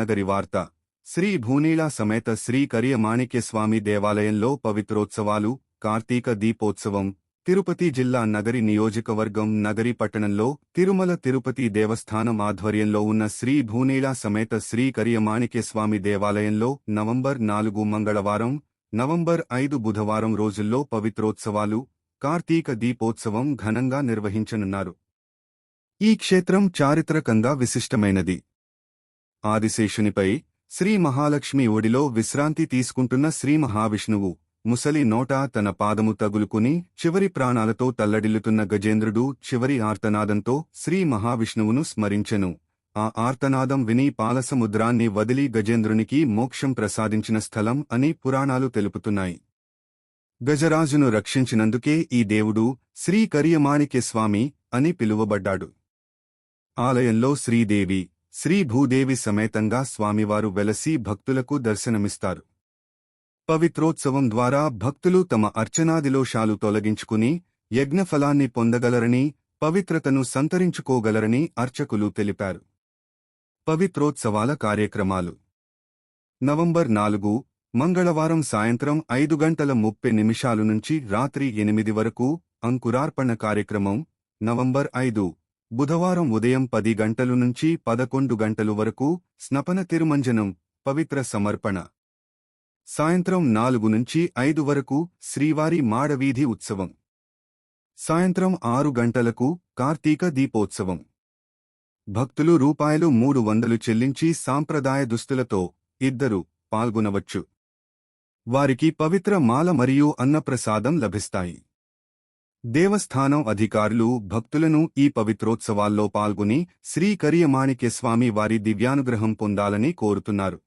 నగరి వార్త. శ్రీ భూనీళ సమేత శ్రీ కరియమాణిక్యస్వామి దేవాలయంలో పవిత్రోత్సవాలు కార్తీక దీపోత్సవం తిరుపతి జిల్లా నగరి నియోజకవర్గం నగరి పట్టణంలో తిరుమల తిరుపతి దేవస్థానం ఆధ్వర్యంలో ఉన్న శ్రీ భూనీళ సమేత శ్రీ కరియమాణిక్యస్వామి దేవాలయంలో నవంబర్ నాలుగు మంగళవారం నవంబర్ ఐదు బుధవారం రోజుల్లో పవిత్రోత్సవాలు కార్తీక దీపోత్సవం ఘనంగా నిర్వహించనున్నారు. ఈ క్షేత్రం చారిత్రకంగా విశిష్టమైనది. ఆదిశేషునిపై శ్రీ మహాలక్ష్మి ఒడిలో విశ్రాంతి తీసుకుంటున్న శ్రీ మహావిష్ణువు ముసలి నోట తన పాదము తగులుకుని చివరి ప్రాణాలతో తల్లడిల్లుతున్న గజేంద్రుడు చివరి ఆర్తనాదంతో శ్రీ మహావిష్ణువును స్మరించెను. ఆ ఆర్తనాదం విని పాలసముద్రాన్ని వదిలి గజేంద్రునికి మోక్షం ప్రసాదించిన స్థలం అని పురాణాలు తెలుపుతున్నాయి. గజరాజును రక్షించినందుకే ఈ దేవుడు శ్రీ కరియమాణిక్యస్వామి అని పిలువబడ్డాడు. ఆలయంలో శ్రీదేవి శ్రీ భూదేవి సమేతంగా స్వామివారు వెలసి భక్తులకు దర్శనమిస్తారు. పవిత్రోత్సవం ద్వారా భక్తులు తమ అర్చనాదిలోషాలు తొలగించుకుని యజ్ఞఫలాన్ని పొందగలరని పవిత్రతను సంతరించుకోగలరని అర్చకులు తెలిపారు. పవిత్రోత్సవాల కార్యక్రమాలు. నవంబర్ నాలుగు మంగళవారం సాయంత్రం ఐదు గంటల ముప్పై నిమిషాలు నుంచి రాత్రి ఎనిమిది వరకు అంకురార్పణ కార్యక్రమం. నవంబర్ ఐదు బుధవారం ఉదయం పది గంటలు నుంచి పదకొండు గంటలు వరకు స్నపన తిరుమంజనం పవిత్ర సమర్పణ. సాయంత్రం నాలుగు నుంచి ఐదు వరకు శ్రీవారి మాడవీధి ఉత్సవం. సాయంత్రం ఆరు గంటలకు కార్తీక దీపోత్సవం. భక్తులు రూపాయలు మూడు వందలు చెల్లించి సాంప్రదాయ దుస్తులతో ఇద్దరు పాల్గొనవచ్చు. వారికి పవిత్ర మాల మరియు అన్నప్రసాదం లభిస్తాయి. దేవస్థానం అధికారులు భక్తులను ఈ పవిత్రోత్సవాల్లో పాల్గొని శ్రీ కరియమాణిక్యస్వామి వారి దివ్యానుగ్రహం పొందాలని కోరుతున్నారు.